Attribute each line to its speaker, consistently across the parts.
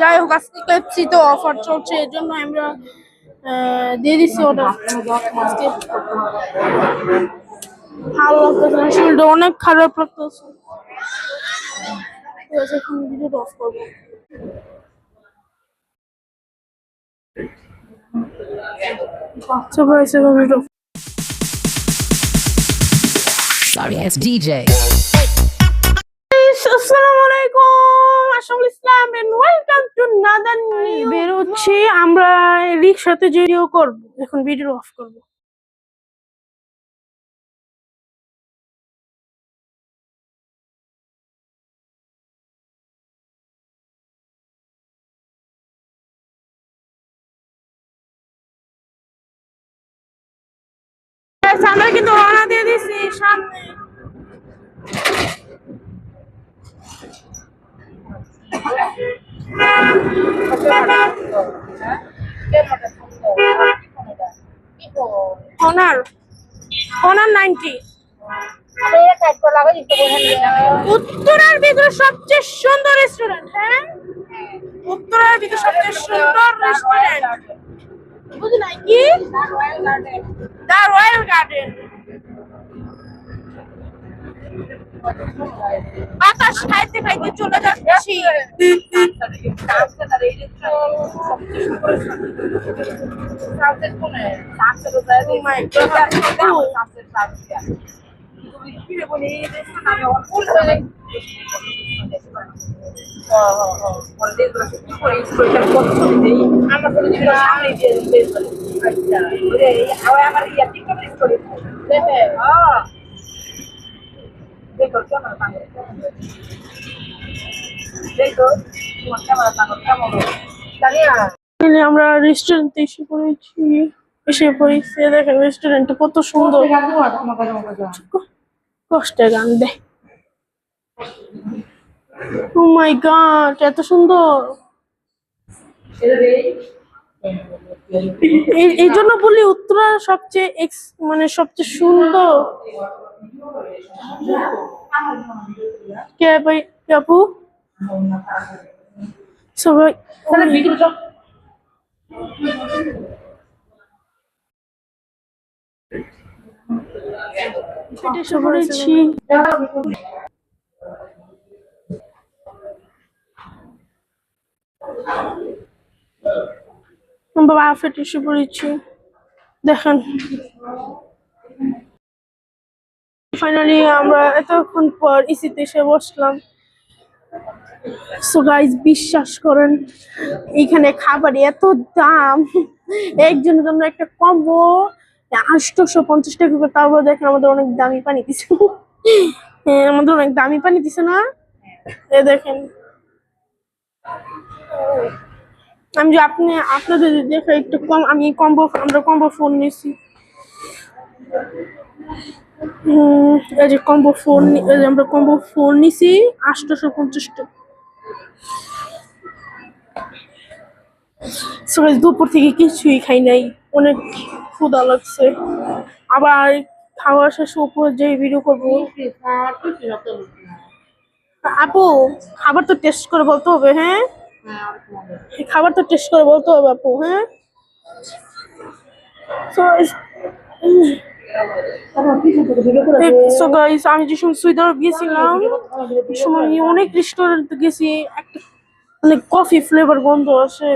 Speaker 1: যাই হোক, আজকে পেপসি তো অফার চলছে এর জন্য আমরা দিয়ে দিচ্ছি ওটা আজকে ভালো লাগতেছে না, শরীরটা অনেক খারাপ লাগতেছে। ঠিক এখন ভিডিওটা অফ করব। আচ্ছা
Speaker 2: Sorry ass DJ.
Speaker 1: আলাইকুম ইসলাম এন্ড ওয়েলকাম টু নাদান বের হচ্ছি আমরা রিক্সাতে যে ভিডিও করব এখন ভিডিও অফ করব। আমরা কিন্তু রওনা দিয়ে দিচ্ছি সামনে। অনার অনার নাইনটি উত্তরার ভিতরে সবচেয়ে সুন্দর রেস্টুরেন্ট হ্যাঁ? উত্তরার ভিতরে সবচেয়ে সুন্দর রেস্টুরেন্ট বুঝি নাই কি দা রয়্যাল গার্ডেন বাতাস খাইতে খাইতে চলে যাচ্ছি Oh God. Finally আমরা রেস্টুরেন্টে এসে পড়েছি। এসে পড়েছি দেখেন রেস্টুরেন্টটা কত সুন্দর। কষ্টে গান দে ও মাই গড এত সুন্দর। এই- জন্য বলি উত্তরা সবচেয়ে এক্স মানে সবচেয়ে সুন্দর। কে ভাই আপু? সবাই পড়েছি বাবা ফেটে পড়েছি। দেখেন। ফাইনালি আমরা এতক্ষণ পর ইসিতে এসে বসলাম। বিশ্বাস করেন, এইখানে খাবারে এত দাম। একজনের জন্য একটা কম্বো আটশোশো পঞ্চাশ টাকা করে তারপর দেখেন আমাদের অনেক দামি পানি দিছে। হ্যাঁ আমাদের অনেক দামি পানি দিছে না? এ দেখেন। আমি যে আপনি, আপনাদের দেখে একটু কম, আমি কম্বো আমরা কম্বো ফোন নিয়েছি এই যে কম্বো ফোন এই যে আমরা কম্বো ফোন নিছি, আটশোশো পঞ্চাশ টাকা দুপুর থেকে কিছুই খাই নাই। অনেক ক্ষুধা লাগছে। আবার খাওয়া শেষ উপর যে ভিডিও করব। আপু, খাবার তো টেস্ট করে বলতে হবে হ্যাঁ? খাবার তো টেস্ট করে বলতে হবে, আপু হ্যাঁ? সো গাইস আমি যে সময় আরব গেছিলাম সময় অনেক রেস্টুরেন্ট গেছি, একটা মানে কফি ফ্লেভার গন্ধ আসে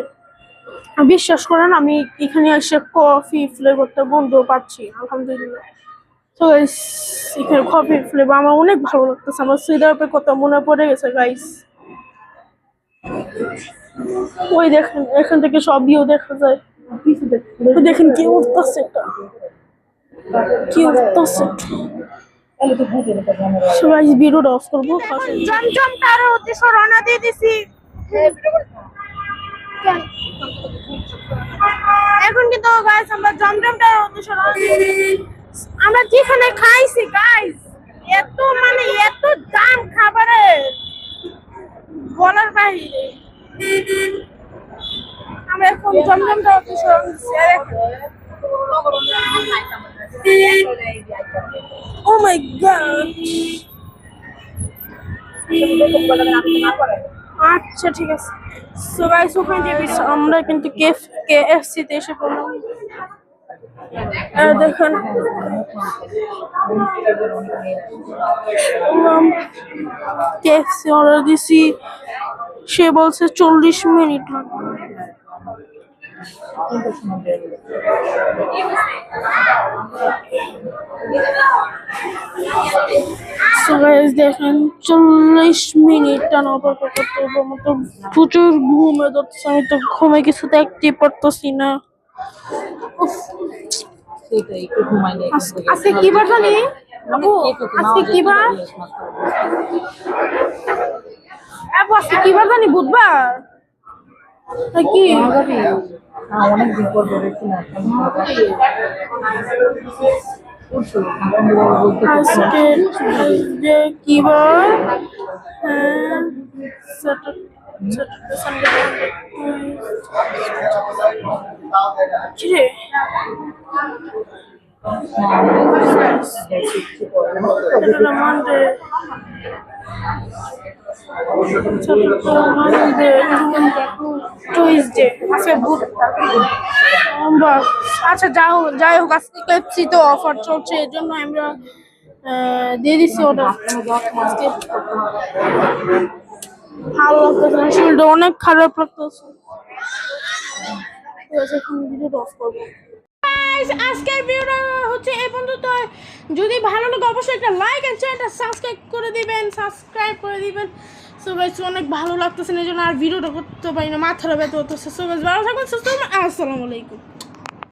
Speaker 1: বিশ্বাস করেন, আমি এখানে এসে কফি ফ্লেভারটা গন্ধ পাচ্ছি, আলহামদুলিল্লাহ। গাইস এখানে কফি ফ্লেভার আমার অনেক ভালো লাগতেছে, আমার সুইদার আরবের মনে পড়ে গেছে গাইস ওই দেখেন, এখান থেকে সব দেখা যায়। দেখেন কি উঠতেছে এটা। কি উঠতেছে সবাই ভিডিওটা অফ করব জমজম তার উদ্দেশ্য রওনা দিয়ে দিছি। এখন কিন্তু গাইস আমরা জমজমটার উদ্দেশ্য রওনা। আমরা যেখানে খাইছি গাইস এত মানে এত দাম খাবারের বলার বাইরে। আমরা এখন জমজমটার উদ্দেশ্য রওনা দিছি। Oh my god! আচ্ছা ঠিক আছে। সো গাইস ওখানে যে আমরা কিন্তু কেফ কেএফসি তে এসে পড়লাম। আর দেখেন। কেএফসি অর্ডার দিছি। সে বলছে চল্লিশ মিনিট লাগবে। Guys, দেখেন চল্লিশ মিনিট টানা অপেক্ষা করতে হবে আমার তো প্রচুর ঘুমে যাচ্ছে আমি তো ঘুমে কিছু দেখতে পারতেছি না। আজকে কি বার জানি? আজকে কি বার? আজকে কি বার জানি? বুধবার? নাকি
Speaker 3: অনেক দিন পর
Speaker 1: আজকে যে কি বার হ্যাঁ মানডে টুইসডে আজকে বুধ সোমবার আচ্ছা যাই হোক যাই হোক, আজকে তো অফার চলছে এর জন্য আমরা দিয়ে দিচ্ছি ওটা আজকে ভালো লাগতেছে না, শরীরটা অনেক খারাপ লাগতেছে। আজকের হচ্ছে এই পর্যন্ত। যদি ভালো লাগে, অবশ্যই একটা লাইক চ্যানেলটা সাবস্ক্রাইব করে দিবেন সাবস্ক্রাইব করে দিবেন। সো গাইস অনেক ভালো লাগতেছে এই জন্য আর ভিডিওটা করতে পারি না মাথাটা ব্যথা হতেছে সো গাইস ভালো থাকবেন, সুস্থ আসসালামু আলাইকুম।